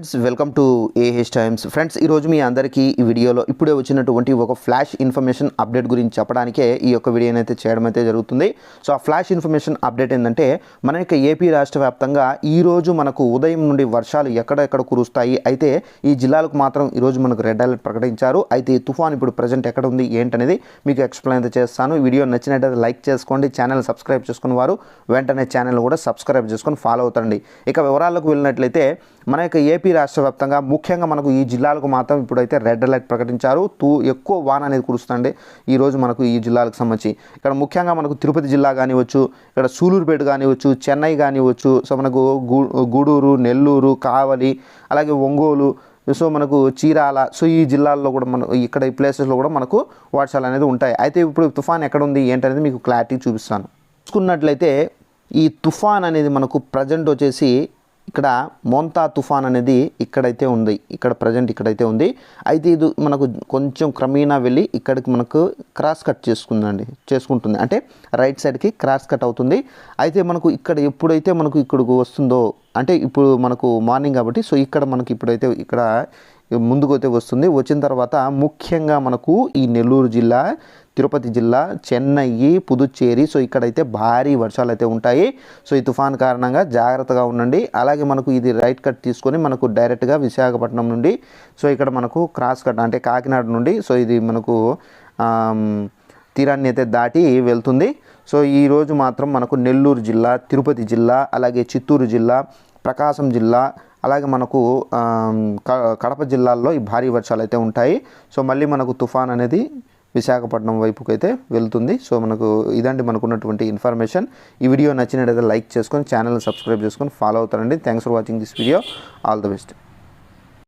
Friends welcome to A H times friends ఈరోజు మీ అందరికీ ఈ వీడియోలో ఇప్పుడే వచ్చినటువంటి ఒక ఫ్లాష్ ఇన్ఫర్మేషన్ అప్డేట్ గురించి చెప్పడానికే ఈ యొక్క వీడియోని అయితే చేయడం అయితే జరుగుతుంది. సో ఆ ఫ్లాష్ ఇన్ఫర్మేషన్ అప్డేట్ ఏంటంటే మన యొక్క ఏపీ రాష్ట్ర వ్యాప్తంగా ఈ రోజు మనకు ఉదయం నుండి వర్షాలు ఎక్కడెక్కడ కురుస్తాయి? అయితే ఈ జిల్లాలకు మాత్రం ఈరోజు మనకు రెడ్ అలర్ట్ ప్రకటించారు. అయితే ఈ తుఫాన్ ఇప్పుడు ప్రజెంట్ ఎక్కడ ఉంది? ఏంటనేది మీకు ఎక్స్ప్లెయిన్ అయితే చేస్తాను. ఈ వీడియో నచ్చినట్టయితే లైక్ చేసుకోండి. ఛానల్ సబ్స్క్రైబ్ చేసుకున్న వారు వెంటనే ఛానల్ కూడా సబ్స్క్రైబ్ చేసుకొని ఫాలో అవుతండి. ఇక వివరాలకు వెళ్ళినట్లయితే మన యొక్క ఏపీ రాష్ట్ర వ్యాప్తంగా ముఖ్యంగా మనకు ఈ జిల్లాలకు మాత్రం ఇప్పుడైతే రెడ్ అలర్ట్ ప్రకటించారు. తూ ఎక్కువ వాన అనేది కురుస్తుంది ఈరోజు మనకు ఈ జిల్లాలకు సంబంధించి. ఇక్కడ ముఖ్యంగా మనకు తిరుపతి జిల్లా కానివచ్చు ఇక్కడ సూలూరుపేట కానివచ్చు చెన్నై కానివచ్చు సో మనకు గూడూరు నెల్లూరు కావలి అలాగే ఒంగోలు సో మనకు చీరాల సో ఈ జిల్లాల్లో కూడా మన ఇక్కడ ఈ ప్లేసెస్లో కూడా మనకు వర్షాలు అనేది ఉంటాయి. అయితే ఇప్పుడు తుఫాన్ ఎక్కడ ఉంది ఏంటనేది మీకు క్లారిటీ చూపిస్తాను. చూసుకున్నట్లయితే ఈ తుఫాన్ అనేది మనకు ప్రజెంట్ వచ్చేసి ఇక్కడ మోంతా తుఫాన్ అనేది ఇక్కడైతే ఉంది. ఇక్కడ ప్రజెంట్ ఇక్కడైతే ఉంది. అయితే ఇది మనకు కొంచెం క్రమేణా వెళ్ళి ఇక్కడికి మనకు క్రాస్ కట్ చేసుకుందండి చేసుకుంటుంది. అంటే రైట్ సైడ్కి క్రాస్ కట్ అవుతుంది. అయితే మనకు ఇక్కడ ఎప్పుడైతే మనకు ఇక్కడికి వస్తుందో అంటే ఇప్పుడు మనకు మార్నింగ్ కాబట్టి సో ఇక్కడ మనకి ఇప్పుడైతే ఇక్కడ ముందుకు అయితే వస్తుంది. వచ్చిన తర్వాత ముఖ్యంగా మనకు ఈ నెల్లూరు జిల్లా తిరుపతి జిల్లా చెన్నై పుదుచ్చేరి సో ఇక్కడైతే భారీ వర్షాలు అయితే ఉంటాయి. సో ఈ తుఫాన్ కారణంగా జాగ్రత్తగా ఉండండి. అలాగే మనకు ఇది రైట్ కట్ తీసుకొని మనకు డైరెక్ట్గా విశాఖపట్నం నుండి సో ఇక్కడ మనకు క్రాస్ కట్ అంటే కాకినాడ నుండి సో ఇది మనకు తీరాన్ని అయితే దాటి వెళ్తుంది. సో ఈ రోజు మాత్రం మనకు నెల్లూరు జిల్లా తిరుపతి జిల్లా అలాగే చిత్తూరు జిల్లా ప్రకాశం జిల్లా అలాగే మనకు కడప జిల్లాల్లో ఈ భారీ వర్షాలు అయితే ఉంటాయి. సో మళ్ళీ మనకు తుఫాన్ అనేది విశాఖపట్నం వైపుకి అయితే వెళ్తుంది. సో మనకు ఇదండి మనకు ఉన్నటువంటి ఇన్ఫర్మేషన్. ఈ వీడియో నచ్చినట్టయితే లైక్ చేసుకొని ఛానల్ సబ్స్క్రైబ్ చేసుకొని ఫాలో అవుతారండి. Thanks for watching this video. All the best.